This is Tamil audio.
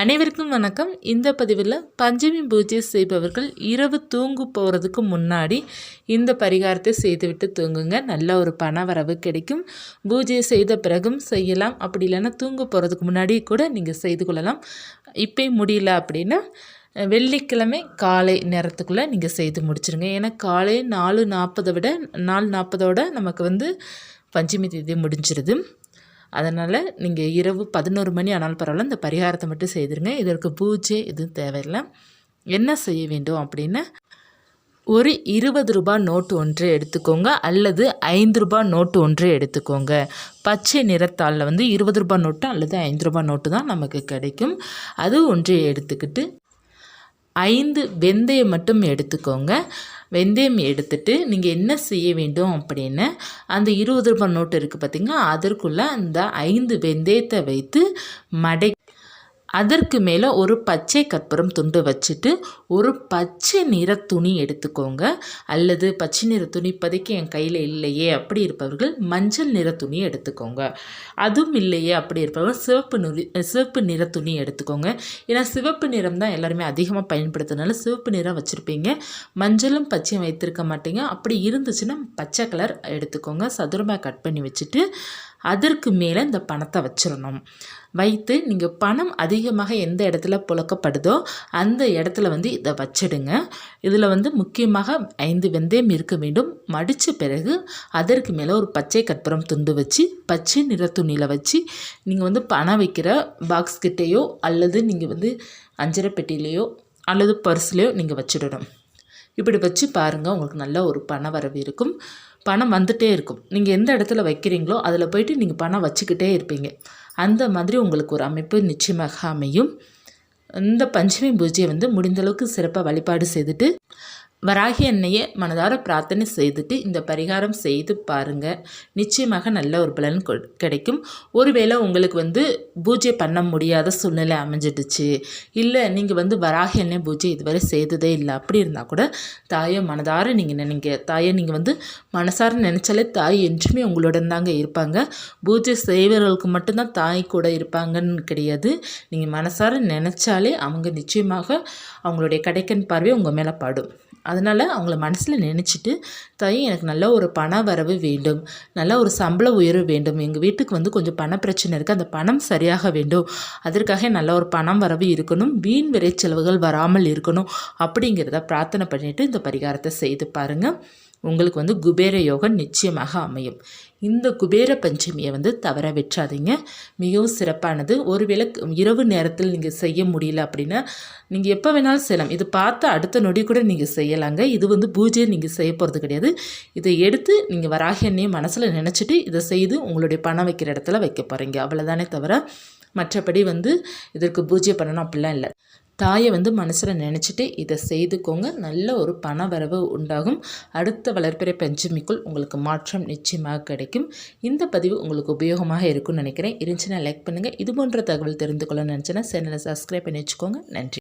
அனைவருக்கும் வணக்கம். இந்த பதிவில் பஞ்சமி பூஜை செய்பவர்கள் இரவு தூங்கு போகிறதுக்கு முன்னாடி இந்த பரிகாரத்தை செய்துவிட்டு தூங்குங்க. நல்ல ஒரு பண வரவு கிடைக்கும். பூஜை செய்த பிறகும் செய்யலாம். அப்படி இல்லைன்னா தூங்க போகிறதுக்கு முன்னாடி கூட நீங்கள் செய்து கொள்ளலாம். இப்போ முடியல அப்படின்னா வெள்ளிக்கிழமை காலை நேரத்துக்குள்ளே நீங்கள் செய்து முடிச்சிருங்க. ஏன்னா காலை நாலு நாற்பதை விட நாலு நாற்பதோட நமக்கு வந்து பஞ்சமி தேதி முடிஞ்சிருது. அதனால் நீங்கள் இரவு பதினோரு மணி ஆனாலும் பரவாயில்ல இந்த பரிகாரத்தை மட்டும் செய்திருங்க. இதற்கு பூஜை எதுவும் தேவையில்லை. என்ன செய்ய வேண்டும் அப்படின்னு ஒரு இருபது ரூபாய் நோட்டு ஒன்று எடுத்துக்கோங்க அல்லது ஐந்து ரூபாய் நோட்டு ஒன்று எடுத்துக்கோங்க. பச்சை நிறத்தாளில் வந்து இருபது ரூபாய் நோட்டு அல்லது ஐந்து ரூபாய் நோட்டு தான் நமக்கு கிடைக்கும். அது ஒன்று எடுத்துக்கிட்டு ஐந்து வெந்தயம் மட்டும் எடுத்துக்கோங்க. வெந்தயம் எடுத்துட்டு நீங்கள் என்ன செய்ய வேண்டும் அப்படின்னு அந்த இருபது ரூபாய் நோட்டு இருக்குது பார்த்திங்கன்னா அதற்குள்ளே அந்த ஐந்து வெந்தயத்தை வைத்து மடை அதற்கு மேலே ஒரு பச்சை கற்பூரம் துண்டு வச்சுட்டு ஒரு பச்சை நிற துணி எடுத்துக்கோங்க. அல்லது பச்சை நிற துணி இப்போதைக்கு என் கையில் இல்லையே அப்படி இருப்பவர்கள் மஞ்சள் நிற துணி எடுத்துக்கோங்க. அதுவும் இல்லையே அப்படி இருப்பவர்கள் சிவப்பு நுரி சிவப்பு நிற துணி எடுத்துக்கோங்க. ஏன்னா சிவப்பு நிறம் தான் எல்லாருமே அதிகமாக பயன்படுத்துனால சிவப்பு நிறம் வச்சுருப்பீங்க. மஞ்சளும் பச்சையும் வைத்திருக்க மாட்டீங்க. அப்படி இருந்துச்சுன்னா பச்சை கலர் எடுத்துக்கோங்க. சதுரமாக கட் பண்ணி வச்சுட்டு அதற்கு மேலே இந்த பணத்தை வச்சிடணும். வைத்து நீங்கள் பணம் அதிகமாக எந்த இடத்துல புழக்கப்படுதோ அந்த இடத்துல வந்து இதை வச்சிடுங்க. இதில் வந்து முக்கியமாக ஐந்து வெந்தயம் இருக்க வேண்டும். மடித்த பிறகு அதற்கு மேலே ஒரு பச்சை கற்பூரம் துண்டு வச்சு பச்சை நிற துணியில் வச்சு நீங்கள் வந்து பணம் வைக்கிற பாக்ஸ் கிட்டேயோ அல்லது நீங்கள் வந்து அஞ்சரை பெட்டியிலையோ அல்லது பர்ஸ்லேயோ நீங்கள் வச்சிடணும். இப்படி வச்சு பாருங்கள் உங்களுக்கு நல்ல ஒரு பண வரவு இருக்கும். பணம் வந்துகிட்டே இருக்கும். நீங்கள் எந்த இடத்துல வைக்கிறீங்களோ அதில் போயிட்டு நீங்கள் பணம் வச்சுக்கிட்டே இருப்பீங்க. அந்த மாதிரி உங்களுக்கு ஒரு அமைப்பு நிச்சயமாக அமையும். இந்த பஞ்சமி பூஜையை வந்து முடிந்தளவுக்கு சிறப்பாக வழிபாடு செய்துட்டு வராகி அன்னையை மனதார பிரார்த்தனை செய்துட்டு இந்த பரிகாரம் செய்து பாருங்கள் நிச்சயமாக நல்ல ஒரு பலன் கிடைக்கும். ஒருவேளை உங்களுக்கு வந்து பூஜை பண்ண முடியாத சூழ்நிலை அமைஞ்சிடுச்சு. இல்லை நீங்கள் வந்து வராகி அன்னை பூஜை இதுவரை செய்ததே இல்லை. அப்படி இருந்தால் கூட தாயை மனதார நீங்கள் நினைங்க. தாயை நீங்கள் வந்து மனசார நினச்சாலே தாய் என்றுமே உங்களுடன் தாங்க இருப்பாங்க. பூஜை செய்வர்களுக்கு மட்டும்தான் தாய் கூட இருப்பாங்கன்னு கிடையாது. நீங்கள் மனசார நினச்சாலே அவங்க நிச்சயமாக அவங்களுடைய கடைக்கன் பார்வை உங்கள் மேலே பாடும். அதனால் அவங்கள மனசில் நினச்சிட்டு தாய் எனக்கு நல்ல ஒரு பண வரவு வேண்டும். நல்ல ஒரு சம்பள உயர்வு வேண்டும். எங்கள் வீட்டுக்கு வந்து கொஞ்சம் பண பிரச்சனை இருக்குது அந்த பணம் சரியாக வேண்டும். அதற்காக நல்ல ஒரு பணம் வரவு இருக்கணும். வீண் விரை செலவுகள் வராமல் இருக்கணும். அப்படிங்கிறத பிரார்த்தனை பண்ணிவிட்டு இந்த பரிகாரத்தை செய்து பாருங்கள் உங்களுக்கு வந்து குபேர யோகம் நிச்சயமாக அமையும். இந்த குபேர பஞ்சமியை வந்து தவற விட்டுறாதீங்க. மிகவும் சிறப்பானது. ஒரு விளக்கு இரவு நேரத்தில் நீங்கள் செய்ய முடியல அப்படின்னா நீங்கள் எப்போ வேணாலும் செய்யலாம். இது பார்த்து அடுத்த நொடி கூட நீங்கள் செய்யலாங்க. இது வந்து பூஜையை நீங்கள் செய்ய போகிறது கிடையாது. இதை எடுத்து நீங்கள் வராக எண்ணெயை மனசில் நினச்சிட்டு இதை செய்து உங்களுடைய பணம் வைக்கிற இடத்துல வைக்க போகிறீங்க அவ்வளோதானே தவிர மற்றபடி வந்து இதற்கு பூஜை பண்ணணும் அப்படிலாம் இல்லை. தாயை வந்து மனசில் நினச்சிட்டு இதை செய்துக்கோங்க. நல்ல ஒரு பண வரவு உண்டாகும். அடுத்த வளர்ப்பிறை பஞ்சமிக்குள் உங்களுக்கு மாற்றம் நிச்சயமாக கிடைக்கும். இந்த பதிவு உங்களுக்கு உபயோகமாக இருக்கும்னு நினைக்கிறேன். இருந்துச்சுன்னா லைக் பண்ணுங்கள் இது போன்ற தகவல் தெரிந்து கொள்ள நினச்சேன்னா சேனலை சப்ஸ்கிரைப் பண்ணி வச்சுக்கோங்க. நன்றி.